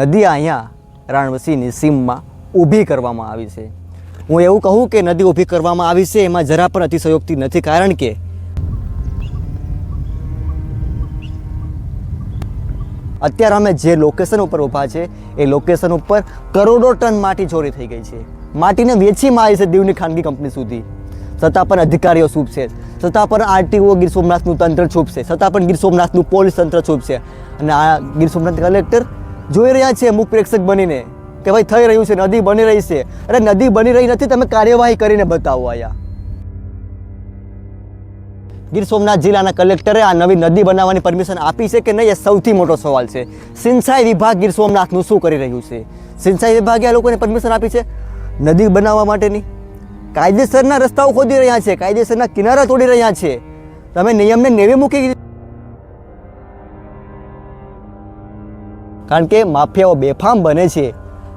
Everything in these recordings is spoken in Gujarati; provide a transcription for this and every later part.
નદી અહીંયા રાણવસીની સીમમાં ઊભી કરવામાં આવી છે. હું એવું કહું કે નદી ઊભી કરવામાં આવી છે, એમાં જરા પણ અતિશયોક્તિ નથી, કારણ કે અત્યારે અમે જે લોકેશન ઉપર ઊભા છે, એ લોકેશન ઉપર કરોડો ટન માટી ચોરી થઈ ગઈ છે. માટીને વેચીમાં આવી છે દીવની ખાનગી કંપની સુધી. છતાં પણ અધિકારીઓ ચૂપ છે. છતાં પણ આરટીઓ ગીર સોમનાથનું તંત્ર ચૂપ છે. છતાં પણ ગીર સોમનાથનું પોલીસ તંત્ર ચૂપ છે. અને આ ગીર સોમનાથ કલેક્ટર જોઈ રહ્યા છે મુખ પ્રેક્ષક બનીને કે ભાઈ થઈ રહ્યું છે, નદી બની રહી છે. અરે નદી બની રહી નથી, તમે કાર્યવાહી કરીને બતાવો અહીંયા. ગીર સોમનાથ જિલ્લાના કલેક્ટરે આ નવી નદી બનાવવાની પરમિશન આપી છે કે નહીં એ સૌથી મોટો સવાલ છે. સિંચાઈ વિભાગ ગીર સોમનાથનું શું કરી રહ્યું છે? સિંચાઈ વિભાગે આ લોકોને પરમિશન આપી છે નદી બનાવવા માટેની. કાયદેસરના રસ્તાઓ ખોદી રહ્યા છે, કાયદેસરના કિનારા તોડી રહ્યા છે. તમે નિયમને નેવે મૂકી કારણ કે માફિયાઓ બેફામ બને છે.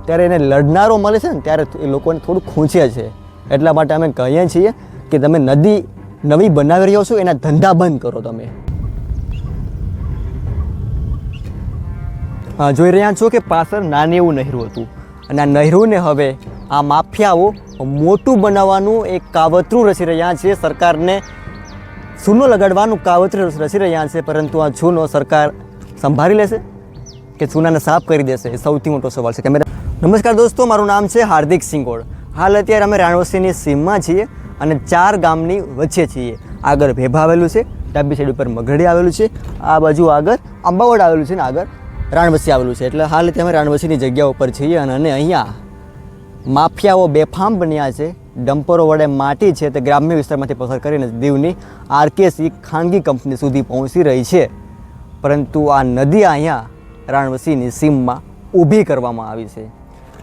ત્યારે એને લડનારો મળે છે ને, ત્યારે એ લોકોને થોડું ખૂંચે છે. એટલા માટે અમે કહીએ છીએ કે તમે નદી નવી બનાવી રહ્યો છો, એના ધંધા બંધ કરો તમે. જોઈ રહ્યા છો કે પાછળ નાની એવું નહેરું હતું. અને આ નહેરુને હવે આ માફિયાઓ મોટું બનાવવાનું એક કાવતરું રચી રહ્યા છે. સરકારને ચૂનો લગાડવાનું કાવતરું રચી રહ્યા છે, પરંતુ આ ચૂનો સરકાર સંભાળી લેશે. કે ચૂનાને સાફ કરી દેશે એ સૌથી મોટો સવાલ છે કેમેરા નમસ્કાર દોસ્તો, મારું નામ છે હાર્દિક સિંગોડ હાલ અત્યારે અમે રાણવસીની સીમમાં છીએ અને ચાર ગામની વચ્ચે છીએ. આગળ ભેભા આવેલું છે, ડાબી સાઈડ ઉપર મઘડી આવેલું છે, આ બાજુ આગળ અંબાવડ આવેલું છે ને આગળ રાણવસી આવેલું છે. એટલે હાલ અમે રાણવસીની જગ્યા ઉપર છીએ અને અહીંયા માફિયાઓ બેફામ બન્યા છે, ડમ્પરો વડે માટી છે તે ગ્રામ્ય વિસ્તારમાંથી પસાર કરીને દીવની આરકેસી ખાનગી કંપની સુધી પહોંચી રહી છે. પરંતુ આ નદી અહીંયા રાણવસીની સીમમાં ઊભી કરવામાં આવી છે.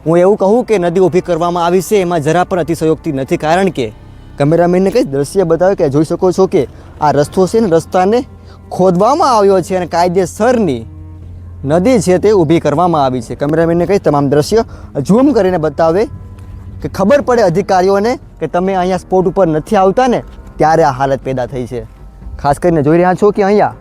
હું એવું કહું કે નદી ઊભી કરવામાં આવી છે, એમાં જરા પણ અતિશયોક્તિ નથી, કારણ કે કેમેરામેનને કંઈ દ્રશ્ય બતાવે કે જોઈ શકો છો કે આ રસ્તો છે ને, રસ્તાને ખોદવામાં આવ્યો છે અને કાયદેસરની નદી છે તે ઊભી કરવામાં આવી છે. કેમેરામેનને કંઈ તમામ દ્રશ્ય ઝૂમ કરીને બતાવે કે ખબર પડે અધિકારીઓને કે તમે અહીંયા સ્પોટ ઉપર નથી આવતા ને, ત્યારે આ હાલત પેદા થઈ છે. ખાસ કરીને જોઈ રહ્યા છો કે અહીંયા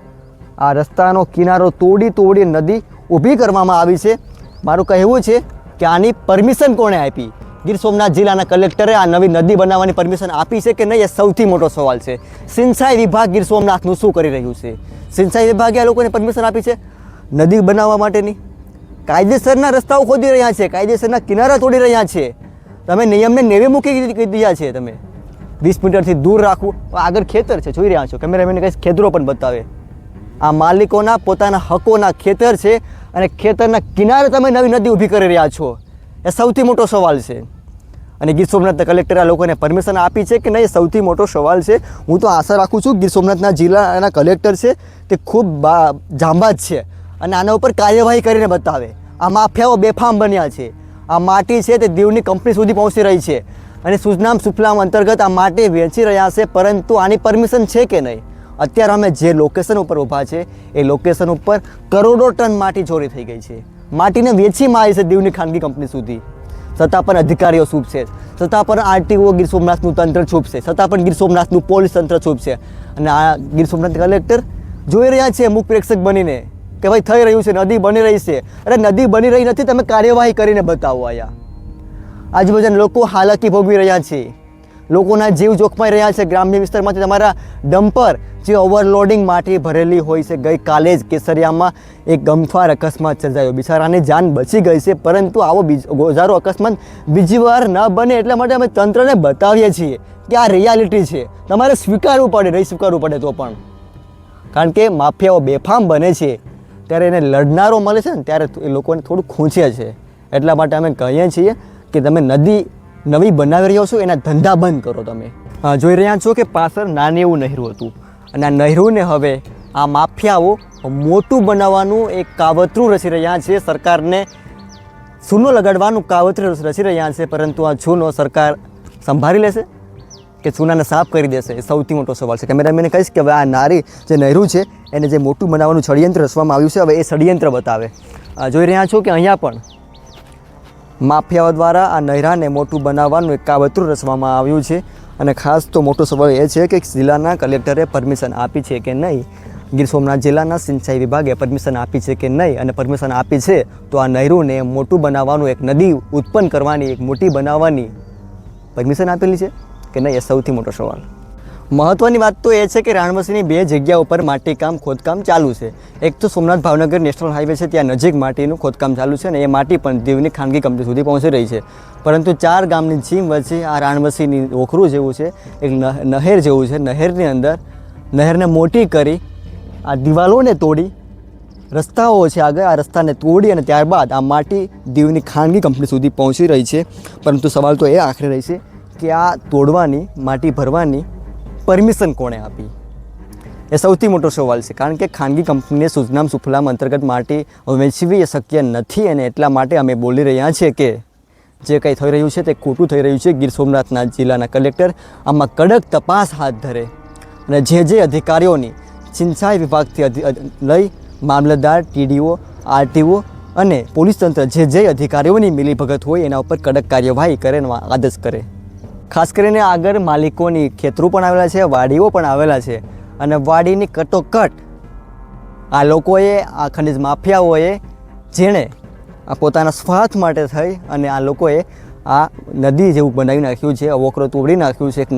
આ રસ્તાનો કિનારો તોડી તોડી નદી ઊભી કરવામાં આવી છે. મારું કહેવું છે કે આની પરમિશન કોણે આપી? ગીર સોમનાથ જિલ્લાના કલેક્ટરે આ નવી નદી બનાવવાની પરમિશન આપી છે કે નહીં એ સૌથી મોટો સવાલ છે. સિંચાઈ વિભાગ ગીર સોમનાથનું શું કરી રહ્યું છે? સિંચાઈ વિભાગે આ લોકોને પરમિશન આપી છે નદી બનાવવા માટેની? કાયદેસરના રસ્તાઓ ખોદી રહ્યા છે, કાયદેસરના કિનારા તોડી રહ્યા છે. તમે નિયમને નેવે મૂકી કહી દીધા છે તમે. વીસ મીટરથી દૂર રાખવું. આગળ ખેતર છે, જોઈ રહ્યા છો. કેમેરામેન કંઈ ખેતરો પણ બતાવે. આ માલિકોના પોતાના હકોના ખેતર છે અને ખેતરના કિનારે તમે નવી નદી ઊભી કરી રહ્યા છો. એ સૌથી મોટો સવાલ છે. અને ગીર સોમનાથના કલેક્ટરે આ લોકોને પરમિશન આપી છે કે નહીં સૌથી મોટો સવાલ છે. હું તો આશા રાખું છું ગીર સોમનાથના જિલ્લાના કલેક્ટર છે તે ખૂબ જાંબા જાંબાજ છે અને આના ઉપર કાર્યવાહી કરીને બતાવે. આ માફિયાઓ બેફામ બન્યા છે. આ માટી છે તે દીવની કંપની સુધી પહોંચી રહી છે. અને સુજનામ સુફલામ અંતર્ગત આ માટી વેચી રહ્યા છે, પરંતુ આની પરમિશન છે કે નહીં? અત્યારે અમે જે લોકેશન ઉપર ઊભા છે, એ લોકેશન ઉપર કરોડો ટન માટી ચોરી થઈ ગઈ છે. માટીને વેચીમાં આવી છે દીવની ખાનગી કંપની સુધી. છતાં પણ અધિકારીઓ ચૂપ છે. છતાં પણ આરટીઓ ગીર સોમનાથનું તંત્ર ચૂપ છે. છતાં પણ ગીર સોમનાથનું પોલીસ તંત્ર ચૂપ છે. અને આ ગીર સોમનાથ કલેક્ટર જોઈ રહ્યા છે મુખ પ્રેક્ષક બનીને કે ભાઈ થઈ રહ્યું છે, નદી બની રહી છે. અરે નદી બની રહી નથી, તમે કાર્યવાહી કરીને બતાવો અહીંયા. આજુબાજુના લોકો હાલાકી ભોગવી રહ્યા છે. લોકોના જીવ જોખમાઈ રહ્યા છે. ગ્રામ્ય વિસ્તારમાંથી તમારા ડમ્પર જે ઓવરલોડિંગ માટી ભરેલી હોય છે. ગઈકાલે જ કેસરિયામાં એક ગમફાર અકસ્માત સર્જાયો. બિચારાની જાન બચી ગઈ છે, પરંતુ આવો ગોઝારો અકસ્માત બીજી વાર ન બને એટલા માટે અમે તંત્રને બતાવીએ છીએ કે આ રિયાલિટી છે. તમારે સ્વીકારવું પડે, નહીં સ્વીકારવું પડે તો પણ. કારણ કે માફિયાઓ બેફામ બને છે. ત્યારે એને લડનારો મળે છે ને, ત્યારે એ લોકોને થોડું ખૂંચે છે. એટલા માટે અમે કહીએ છીએ કે તમે નદી નવી બનાવી રહ્યો છો, એના ધંધા બંધ કરો તમે. જોઈ રહ્યા છો કે પાછળ નાની એવું નહેરું હતું. અને આ નહેરુને હવે આ માફિયાઓ મોટું બનાવવાનું એક કાવતરું રચી રહ્યા છે. સરકારને ચૂનો લગાડવાનું કાવતરું રચી રહ્યા છે, પરંતુ આ ચૂનો સરકાર સંભાળી લેશે કે ચૂનાને સાફ કરી દેશે? એ સૌથી મોટો સવાલ છે. કેમેરામેને કહીશ કે હવે આ નારી જે નહેરું છે, એને જે મોટું બનાવવાનું ષડયંત્ર રચવામાં આવ્યું છે, હવે એ ષડયંત્ર બતાવે. જોઈ રહ્યા છો કે અહીંયા પણ માફિયાઓ દ્વારા આ નહેરાને મોટું બનાવવાનું એક કાવતરું રચવામાં આવ્યું છે. અને ખાસ તો મોટો સવાલ એ છે કે જિલ્લાના કલેક્ટરે પરમિશન આપી છે કે નહીં? ગીર સોમનાથ જિલ્લાના સિંચાઈ વિભાગે પરમિશન આપી છે કે નહીં? અને પરમિશન આપી છે તો આ નહેરુને મોટું બનાવવાનું એક નદી ઉત્પન્ન કરવાની એક મોટી બનાવવાની પરમિશન આપેલી છે કે નહીં એ સૌથી મોટો સવાલ. મહત્વની વાત તો એ છે કે રાણવસીની બે જગ્યા ઉપર માટીકામ, ખોદકામ ચાલુ છે. એક તો સોમનાથ ભાવનગર નેશનલ હાઈવે છે, ત્યાં નજીક માટીનું ખોદકામ ચાલુ છે અને એ માટી પણ દીવની ખાનગી કંપની સુધી પહોંચી રહી છે. પરંતુ ચાર ગામની જીમ વચ્ચે આ રાણવસીની ઓખરું જેવું છે, એક નહ- નહેર જેવું છે. નહેરની અંદર, નહેરને મોટી કરી, આ દિવાલોને તોડી, રસ્તાઓ છે આગળ, આ રસ્તાને તોડી અને ત્યારબાદ આ માટી દીવની ખાનગી કંપની સુધી પહોંચી રહી છે. પરંતુ સવાલ તો એ આખરે રહી છે કે આ તોડવાની, માટી ભરવાની પરમિશન કોણે આપી? એ સૌથી મોટો સવાલ છે. કારણ કે ખાનગી કંપનીને સુજનામ સુફલામ અંતર્ગત માટે વેચવી એ શક્ય નથી અને એટલા માટે અમે બોલી રહ્યા છીએ કે જે કંઈ થઈ રહ્યું છે તે ખોટું થઈ રહ્યું છે. ગીર સોમનાથના જિલ્લાના કલેક્ટર આમાં કડક તપાસ હાથ ધરે અને જે જે અધિકારીઓની સિંચાઈ વિભાગથી લઈ મામલતદાર ટીડીઓ આરટીઓ અને પોલીસ તંત્ર જે જે અધિકારીઓની મિલીભગત હોય એના ઉપર કડક કાર્યવાહી કરે આદેશ કરે. ખાસ કરીને આગળ માલિકોની ખેતરો પણ આવેલા છે, વાડીઓ પણ આવેલા છે અને વાડીની કટોકટ આ લોકોએ, આ ખનિજ માફિયાઓએ જેણે પોતાના સ્વાર્થ માટે થઈ અને આ લોકોએ આ નદી જેવું બનાવી નાખ્યું છે અવોકરો તોડી નાખ્યું છે, એક